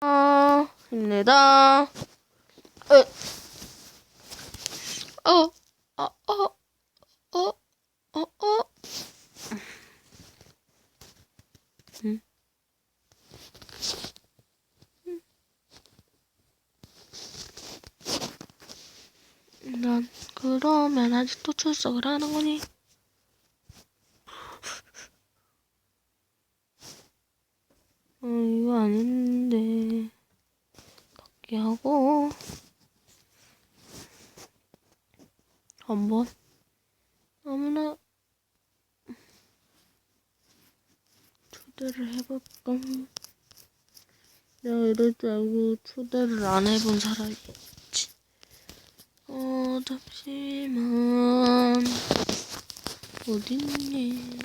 아, 힘내다. 어, 어, 어, 어, 어, 어, 어. 음. 난 그러면 아직도 출석을 하는 거니? 어, 이거 아닌데. 닫기 하고. 한번. 아무나. 초대를 해볼까? 내가 이럴 줄 알고 초대를 안 해본 사람이 있지. 어, 잠시만. 어딨니?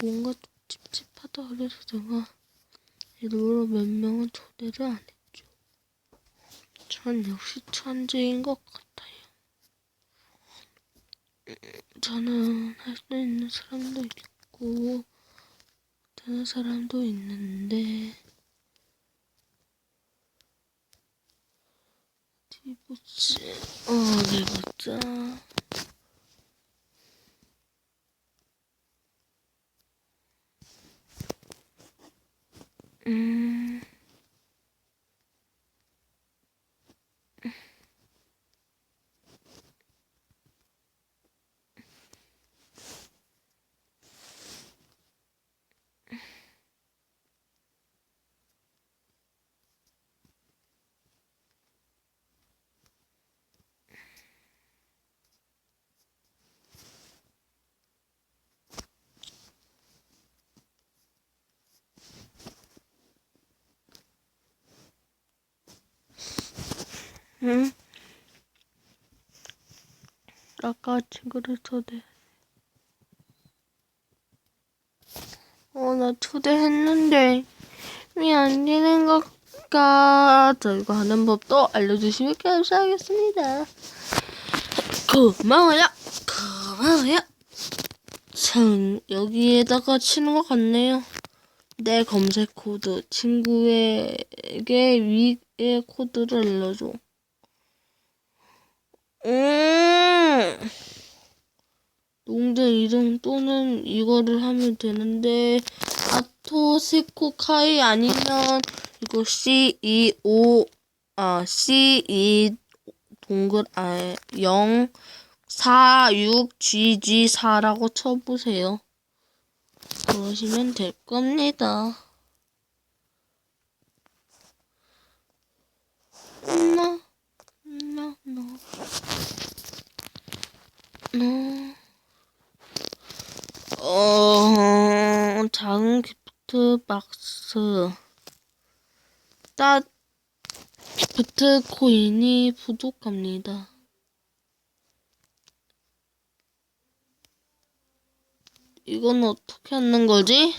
뭔가 좀 찝찝하다 그래서 제가 일부러 몇 명은 초대를 안 했죠. 전 역시 천재인 것 같아요. 음, 저는 할 수 있는 사람도 있고, 못하는 사람도 있는데, 어디 보지? 어, 어디 보자. 음. 응? 아까 친구를 초대. 어, 나 초대했는데 왜 안 되는 걸까? 저 이거 하는 법도 알려주시면 감사하겠습니다. 고마워요. 고마워요. 참, 여기에다가 치는 것 같네요. 내 검색 코드 친구에게 위의 코드를 알려줘. 음. 농장 이름 또는 이거를 하면 되는데 아토시코카이 아니면 이거 C E O 아 C E 동글 아0 4 6 G G 4라고 쳐보세요. 그러시면 될 겁니다. 엄마, 엄마, 너, 너. 어, 작은 기프트 박스. 따, 기프트 코인이 부족합니다. 이건 어떻게 하는 거지?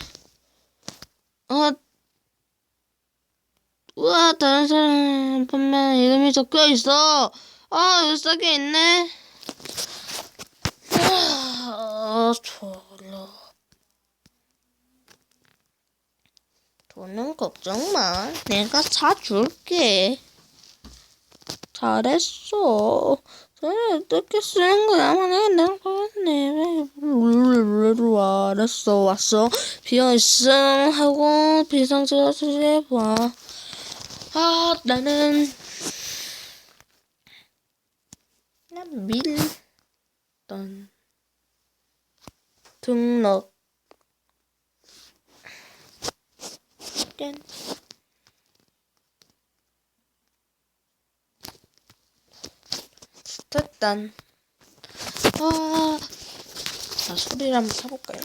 어, 우와, 다른 사람 판매 이름이 적혀 있어. 아, 여기 써져 있네. 아, 졸려. 돈은 걱정 마. 내가 사줄게. 잘했어. 저는 어떻게 쓰는 거야? 내가 그랬네. 왜, 알았어, 왔어. 비어있음 하고 비상지가 수리해봐. 아, 나는, 난 밀, 단, 등록. 짠. 됐단. 아, 자, 소리를 한번 타볼까요?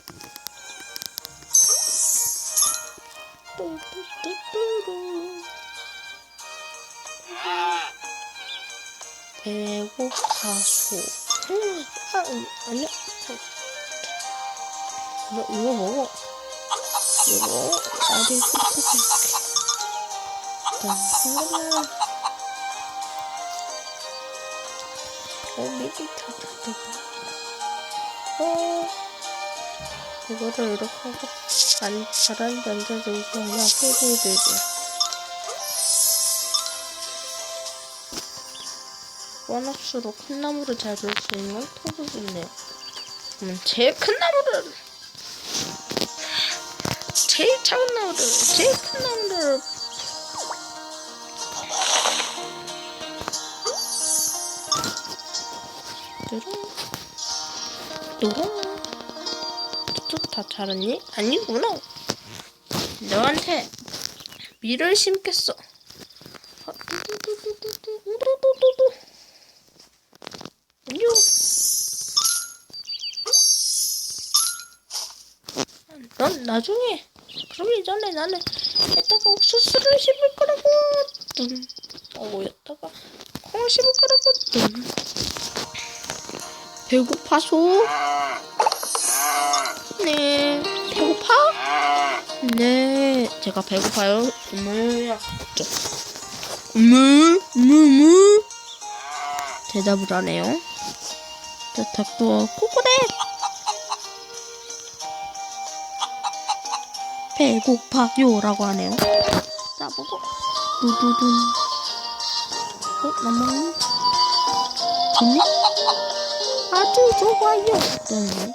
배고파소. 음, 아, 음, 아니야. 너 이거 먹어. 이거 어디 씹히지? 자, 잠깐만. 어, 미리 다 뜯어봐. 어. 이거를 이렇게 하고, 안, 바람이 안 돼서 이거 그냥 흙이 되지. 원업수로 큰 나무를 잘 줄 수 있는 토도 좋네요. 음, 제일 큰 나무를! 제일 작은 나무를 제일 큰 나무를 뚜루 뚜루 뚝뚝 다 자랐니? 아니구나. 너한테 밀을 심겠어. 안녕. 넌 나중에 그러기 전에 나는 이따가 옥수수를 심을 거라고. 뚱. 어, 여기다가 콩을 심을 거라고. 뚱. 배고파서? 네. 배고파? 네. 제가 배고파요. 뭐야? 무. 대답을 하네요. 자, 닭도 코코대. 배고파요라고 하네요. 자, 보고. 두두둔. 어, 나무. 좋네? 아주 좋아요. 네.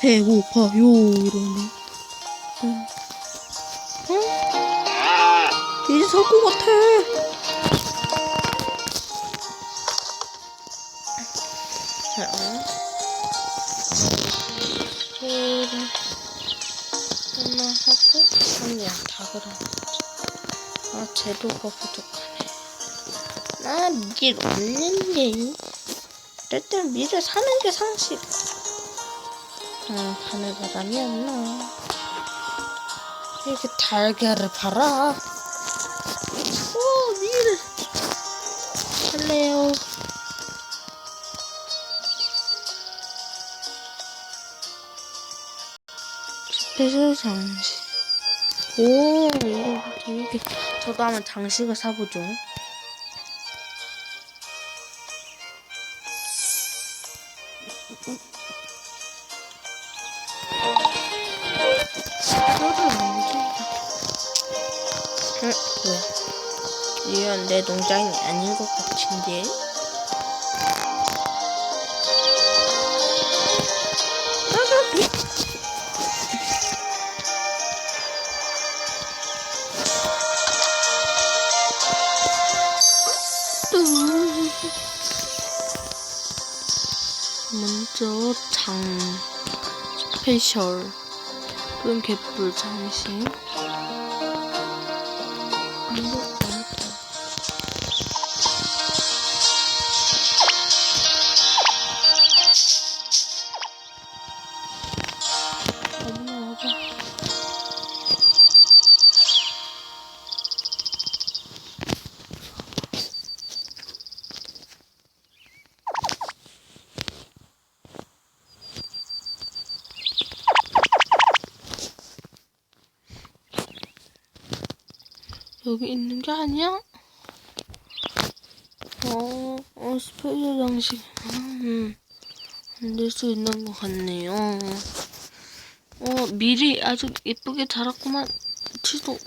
배고파요. 이러네. 응. 응? 이제 살것 같아. 하지. 아, 재료가 부족하네. 나밀 없는데. 일단 밀을 사는 게 상식. 아, 바늘바람이 안 나. 이렇게 달걀을 팔아. 오, 밀. 할래요. 스페셜 장식. 오, 이거 되게. 저도 한번 장식을 사보죠. 이건 내 농장이 아닌 것 같은데. 먼저 장 스페셜. 끈 개뿔 장식 여기 있는 게 아니야? 어, 어 스페셜 장식 음, 안될 수 있는 것 같네요. 어, 밀이 아주 예쁘게 자랐구만. 치도.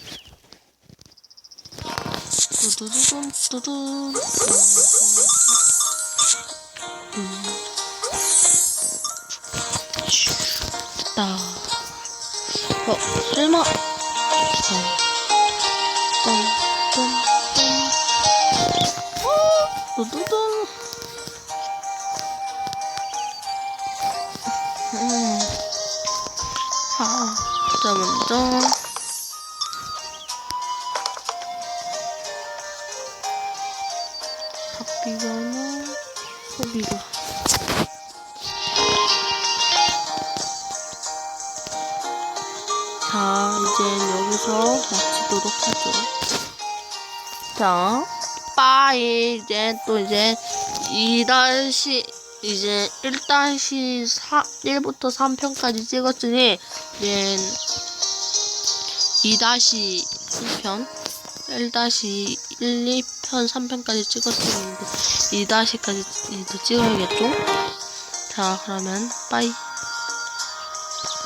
두두두둔, 두둔. 음. 따. 어, 설마. 어. 자, 먼저. 박비가나 소비가. 자, 이제 여기서 마치 도록 하죠. 자, 빠이 이제 또 이제 2다시 이제 1다시 1부터 3편까지 찍었으니 이제 2다시 1편 1다시 1, 2편, 3편까지 찍었으니 2다시까지 찍어야겠죠? 자, 그러면 빠이.